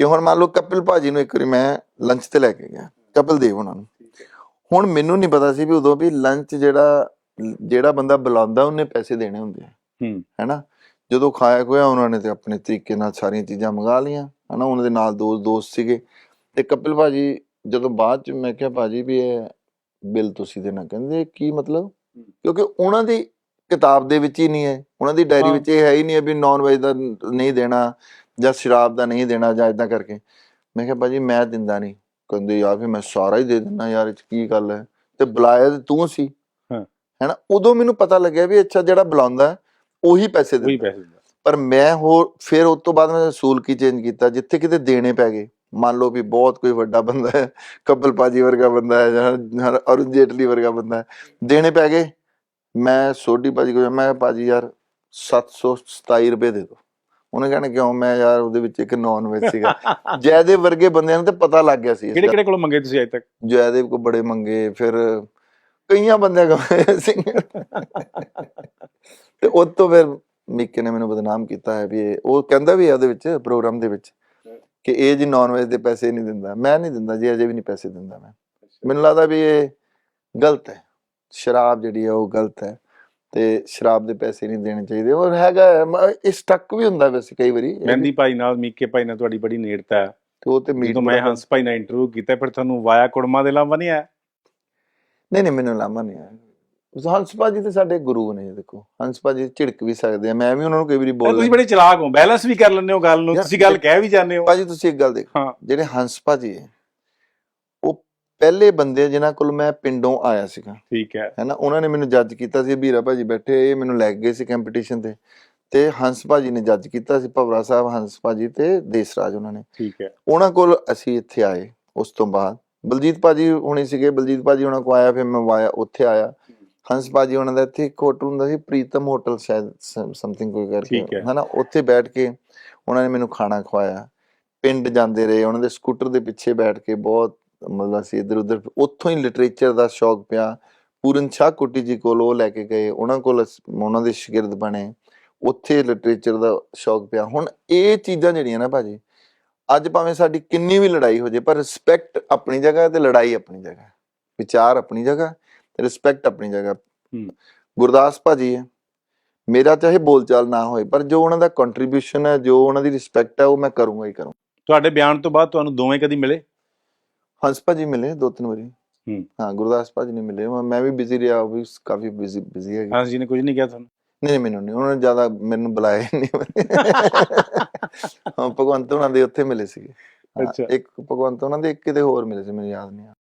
ਕਿ ਹੁਣ ਮੰਨ ਲਓ ਕਪਿਲ ਭਾਜੀ ਨੂੰ ਇੱਕ ਵਾਰੀ ਮੈਂ ਲੰਚ ਤੇ ਲੈ ਕੇ ਗਿਆ ਕਪਿਲ ਦੇਵ ਉਹਨਾਂ ਨੂੰ। ਹੁਣ ਮੈਨੂੰ ਨਹੀਂ ਪਤਾ ਸੀ ਵੀ ਉਦੋਂ ਵੀ ਲੰਚ ਜਿਹੜਾ ਜਿਹੜਾ ਬੰਦਾ ਬੁਲਾਉਂਦਾ ਉਹਨੇ ਪੈਸੇ ਦੇਣੇ ਹੁੰਦੇ ਆ। ਹੂੰ। ਹੈਨਾ? ਜਦੋਂ ਖਾਇਆ ਖੋਇਆ ਉਹਨਾਂ ਨੇ ਤੇ ਆਪਣੇ ਤਰੀਕੇ ਨਾਲ ਸਾਰੀਆਂ ਚੀਜ਼ਾਂ ਮੰਗਾ ਲਈਆਂ ਹਨਾ? ਉਹਨਾਂ ਦੇ ਨਾਲ ਦੋ ਦੋਸਤ ਸੀਗੇ। ਤੇ ਕਪਿਲ ਭਾਜੀ ਜਦੋਂ ਬਾਅਦ ਚ ਮੈਂ ਕਿਹਾ ਭਾਜੀ ਵੀ ਇਹ ਬਿੱਲ ਤੁਸੀਂ ਦੇਣਾ ਕਹਿੰਦੇ ਕੀ ਮਤਲਬ? ਕਿਉਂਕਿ ਉਹਨਾਂ ਦੀ ਕਿਤਾਬ ਦੇ ਵਿੱਚ ਹੀ ਨਹੀਂ ਹੈ। ਉਹਨਾਂ ਦੀ ਡਾਇਰੀ। ਵਿੱਚ ਇਹ ਹੈ ਹੀ ਨਹੀਂ ਹੈ ਵੀ ਨਾਨ ਵੈਜ ਦਾ ਨਹੀਂ ਦੇਣਾ। ਜਾਂ ਸ਼ਰਾਬ ਦਾ ਨਹੀਂ ਦੇਣਾ ਜਾਂ ਇਦਾਂ ਕਰਕੇ। ਮੈਂ ਕਿਹਾ ਭਾਜੀ ਮੈਂ ਦਿੰਦਾ ਨਹੀਂ। ਕਹਿੰਦੇ ਯਾਰ ਫਿਰ ਮੈਂ ਸਾਰਾ ਹੀ ਦੇ ਦਿੰਦਾ ਯਾਰ ਇਹ 'ਚ ਕੀ ਗੱਲ ਹੈ? ਤੇ ਬੁਲਾਇਆ ਤੇ ਤੂੰ ਸੀ। ਹਾਂ। ਹੈਨਾ? ਉਦੋਂ ਮੈਨੂੰ ਪਤਾ ਲੱਗਿਆ ਵੀ ਅੱਛਾ ਜਿਹੜਾ ਬੁਲਾਉਂਦਾ ਉਹੀ ਪੈਸੇ ਉਹੀ ਦਿੰਦਾ। ਪੈਸੇ ਦਿੰਦਾ। ਪਰ ਮੈਂ ਹੋਰ ਫਿਰ ਉਸ ਤੋਂ ਬਾਅਦ ਮੈਂ ਅਸੂਲ ਕੀ ਚੇਂਜ ਕੀਤਾ ਜਿੱਥੇ ਕਿਤੇ ਦੇਣੇ ਪੈ ਗਏ। ਮੰਨ ਲਓ ਵੀ ਬਹੁਤ ਕੋਈ ਵੱਡਾ ਬੰਦਾ ਹੈ ਕਪਲ ਪਾਜੀ ਵਰਗਾ ਬੰਦਾ ਹੈ ਜਾਂ ਅਰੁਣ ਜੇਟਲੀ ਵਰਗਾ ਬੰਦਾ ਹੈ। ਦੇਣੇ ਪੈ ਗਏ। ਮੈਂ ਸੋਢੀ ਭਾਜੀ ਕੋਲ ਮੈਂ ਭਾਜੀ ਯਾਰ 727 ਰੁਪਏ ਦੇ ਦਿਓ। ਉਹਨੇ ਕਹਿਣਾ ਕਿਉਂ? ਮੈਂ ਯਾਰ ਉਹਦੇ ਵਿੱਚ ਇੱਕ ਨਾਨ ਵੈਜ ਸੀਗਾ। ਜੈਦੇਵ ਵਰਗੇ ਬੰਦਿਆਂ ਨੂੰ ਤੇ ਪਤਾ ਲੱਗ ਗਿਆ ਸੀ ਕਿਹੜੇ। ਕਿਹੜੇ ਕੋਲ ਮੰਗੇ ਤੁਸੀਂ ਅਜੇ ਤੱਕ? ਜੈਦੇਵ ਕੋ ਬੜੇ ਮੰਗੇ ਫਿਰ ਕਈਆਂ ਬੰਦਿਆਂ ਕੋ ਸਿੰਘ ਤੇ ਉਹ ਤੋਂ ਫਿਰ ਮਿੱਕੇ ਨੇ ਮੈਨੂੰ ਬਦਨਾਮ ਕੀਤਾ ਹੈ ਵੀ ਉਹ ਕਹਿੰਦਾ ਵੀ ਉਹਦੇ ਵਿੱਚ ਪ੍ਰੋਗਰਾਮ ਦੇ ਵਿੱਚ ਕਿ ਇਹ ਜੀ ਨਾਨ ਵੈਜ ਦੇ ਪੈਸੇ ਨਹੀਂ ਦਿੰਦਾ। ਮੈਂ ਨਹੀਂ ਦਿੰਦਾ ਜੀ ਅਜੇ ਵੀ ਨਹੀਂ ਪੈਸੇ ਦਿੰਦਾ ਮੈਂ। ਮੈਨੂੰ ਲੱਗਦਾ ਵੀ ਇਹ ਗਲਤ ਹੈ। ਸ਼ਰਾਬ ਜਿਹੜੀ ਹੈ ਉਹ ਗਲਤ ਹੈ। ਤੇ ਸ਼ਰਾਬ ਦੇ ਪੈਸੇ ਨਹੀਂ ਦੇਣੇ ਚਾਹੀਦੇ। ਔਰ ਹੈਗਾ ਇਹ ਸਟਕ ਵੀ ਹੁੰਦਾ ਵੈਸੇ ਕਈ ਵਾਰੀ। ਮਹਿੰਦੀ ਭਾਈ ਨਾਲ ਮੀਕੇ ਭਾਈ ਨਾਲ ਤੁਹਾਡੀ ਬੜੀ ਨੇੜਤਾ ਹੈ। ਤੇ ਉਹ ਤੇ ਮੀਟ ਜਦੋਂ ਮੈਂ ਹੰਸ ਭਾਈ ਨਾਲ ਇੰਟਰਵਿਊ ਕੀਤਾ ਫਿਰ ਤੁਹਾਨੂੰ ਵਾਇਆ ਕੁੜਮਾ ਦੇ ਲਾਂਭਾ ਨਹੀਂ ਆਇਆ? ਨਹੀਂ ਨਹੀਂ ਮੈਨੂੰ ਲਾਮਾ ਨਹੀਂ ਆਇਆ। ਉਸ ਹੰਸ ਭਾਜੀ ਤੇ ਸਾਡੇ ਗੁਰੂ ਨੇ ਦੇਖੋ। ਹੰਸ ਭਾਜੀ ਝਿੜਕ ਵੀ ਸਕਦੇ ਆ। ਮੈਂ ਵੀ ਉਹਨਾਂ ਨੂੰ ਕਈ ਵਾਰੀ ਬੋਲ ਤੁਸੀਂ ਬੜੇ ਚਲਾਕ ਹੋ ਬੈਲੈਂਸ ਵੀ ਕਰ ਲੈਂਦੇ ਹੋ ਗੱਲ ਨੂੰ। ਤੁਸੀਂ ਗੱਲ ਕਹਿ ਵੀ ਜਾਂਦੇ ਹੋ। ਭਾਜੀ ਤੁਸੀਂ ਇੱਕ ਗੱਲ ਦੇਖੋ। ਜਿਹੜੇ ਹੰਸ ਭਾਜੀ ਹੈ ਪਹਿਲੇ ਬੰਦੇ ਜਿਨ੍ਹਾਂ ਕੋਲ ਮੈਂ ਪਿੰਡੋਂ ਆਇਆ ਸੀਗਾ। ਠੀਕ ਹੈ। ਹੈਨਾ ਉਹਨਾਂ ਨੇ ਮੈਨੂੰ ਜੱਜ ਕੀਤਾ ਸੀ ਵੀਰਾ ਭਾਜੀ ਬੈਠੇ ਇਹ ਮੈਨੂੰ ਲੈ ਗਏ ਸੀ ਕੰਪੀਟੀਸ਼ਨ ਤੇ। ਤੇ ਹੰਸ ਭਾਜੀ ਨੇ ਜੱਜ ਕੀਤਾ ਸੀ ਭਵਰਾ ਸਾਹਿਬ ਹੰਸ ਭਾਜੀ ਤੇ ਦੇਸਰਾਜ ਉਹਨਾਂ ਨੇ। ਠੀਕ ਹੈ। ਉਹਨਾਂ ਕੋਲ ਅਸੀਂ ਇੱਥੇ ਆਏ ਉਸ ਤੋਂ ਬਾਅਦ। ਬਲਜੀਤ ਭਾਜੀ ਹੁਣੀ ਸੀਗੇ ਬਲਜੀਤ ਭਾਜੀ ਉਹਨਾਂ ਕੋ ਆਇਆ ਫਿਰ ਮੈਂ ਵਾਇਆ ਉੱਥੇ ਆਇਆ। ਹੰਸ ਭਾਜੀ ਉਹਨਾਂ ਦਾ ਇੱਥੇ ਇੱਕ ਹੋਟਲ ਹੁੰਦਾ ਸੀ ਪ੍ਰੀਤਮ ਹੋਟਲ ਸ਼ਾਇਦ ਸਮਥਿੰਗ ਕੋਈ ਕਰਕੇ। ਹਨਾ ਉੱਥੇ ਬੈਠ ਕੇ ਉਹਨਾਂ ਨੇ ਮੈਨੂੰ ਖਾਣਾ ਖਵਾਇਆ। ਪਿੰਡ ਜਾਂਦੇ ਰਹੇ ਉਹਨਾਂ ਦੇ ਸਕੂਟਰ ਦੇ ਪਿੱਛੇ ਬੈਠ ਕੇ ਬਹੁਤ ਮਤਲਬ ਅਸੀਂ ਇੱਧਰ ਉੱਧਰ ਉੱਥੋਂ ਹੀ ਲਿਟਰੇਚਰ ਦਾ ਸ਼ੌਕ ਪਿਆ। ਪੂਰਨ ਸ਼ਾਹ ਕੁੱਟੀ ਜੀ ਕੋਲ ਉਹ ਲੈ ਕੇ ਗਏ ਉਹਨਾਂ ਕੋਲ ਉਹਨਾਂ ਦੇ ਸ਼ਾਗਿਰਦ ਬਣੇ। ਉੱਥੇ ਲਿਟਰੇਚਰ ਦਾ ਸ਼ੌਕ ਪਿਆ। ਹੁਣ ਇਹ ਚੀਜ਼ਾਂ ਜਿਹੜੀਆਂ ਨਾ ਭਾਜੀ ਅੱਜ ਭਾਵੇਂ ਸਾਡੀ ਕਿੰਨੀ ਵੀ ਲੜਾਈ ਹੋ ਜੇ ਪਰ ਰਿਸਪੈਕਟ ਆਪਣੀ ਜਗ੍ਹਾ ਤੇ ਲੜਾਈ ਆਪਣੀ ਜਗ੍ਹਾ। ਵਿਚਾਰ ਆਪਣੀ ਜਗ੍ਹਾ ਤੇ ਰਿਸਪੈਕਟ ਆਪਣੀ ਜਗ੍ਹਾ। ਗੁਰਦਾਸ ਭਾਜੀ ਹੈ। ਮੇਰਾ ਚਾਹੇ ਬੋਲਚਾਲ ਨਾ ਹੋਏ ਪਰ ਜੋ ਉਹਨਾਂ ਦਾ ਕੰਟਰੀਬਿਊਸ਼ਨ ਹੈ ਜੋ ਉਹਨਾਂ ਦੀ ਰਿਸਪੈਕਟ ਹੈ ਉਹ ਮੈਂ ਕਰੂੰਗਾ ਹੀ ਕਰੂੰ ਤੁਹਾਡੇ ਬਿਆਨ ਤੋਂ ਬਾਅਦ ਤੁਹਾਨੂੰ ਦੋਵੇਂ ਕਦੀ ਮਿਲੇ? ਹੰਸ ਭਾਜੀ ਮਿਲੇ ਦੋ ਤਿੰਨ ਵਾਰੀ। ਹੂੰ। ਹਾਂ ਗੁਰਦਾਸ ਭਾਜੀ ਨੇ ਮਿਲੇ। ਮੈਂ- ਵੀ ਬਿਜ਼ੀ ਰਿਹਾ ਉਹ ਵੀ ਕਾਫੀ ਬਿਜ਼ੀ ਬਿਜ਼ੀ ਹੈ ਹੰਸ ਜੀ ਨੇ ਕੁਝ ਨਹੀਂ ਕਿਹਾ ਤੁਹਾਨੂੰ। ਨਹੀਂ ਨਹੀਂ, ਮੈਨੂੰ ਨਹੀਂ। ਉਹਨਾਂ ਨੇ ਜ਼ਿਆਦਾ ਮੈਨੂੰ ਬੁਲਾਇਆ ਨਹੀਂ। ਹਾਂ ਭਗਵੰਤ ਉਹਨਾਂ ਦੇ ਉੱਥੇ ਮਿਲੇ ਸੀਗੇ। ਅੱਛਾ। ਇੱਕ ਭਗਵੰਤ ਉਹਨਾਂ ਦੇ ਇੱਕ ਕਿਤੇ ਹੋਰ ਮਿਲੇ ਸੀ ਮੈਨੂੰ ਯਾਦ ਨਹੀਂ ਆ।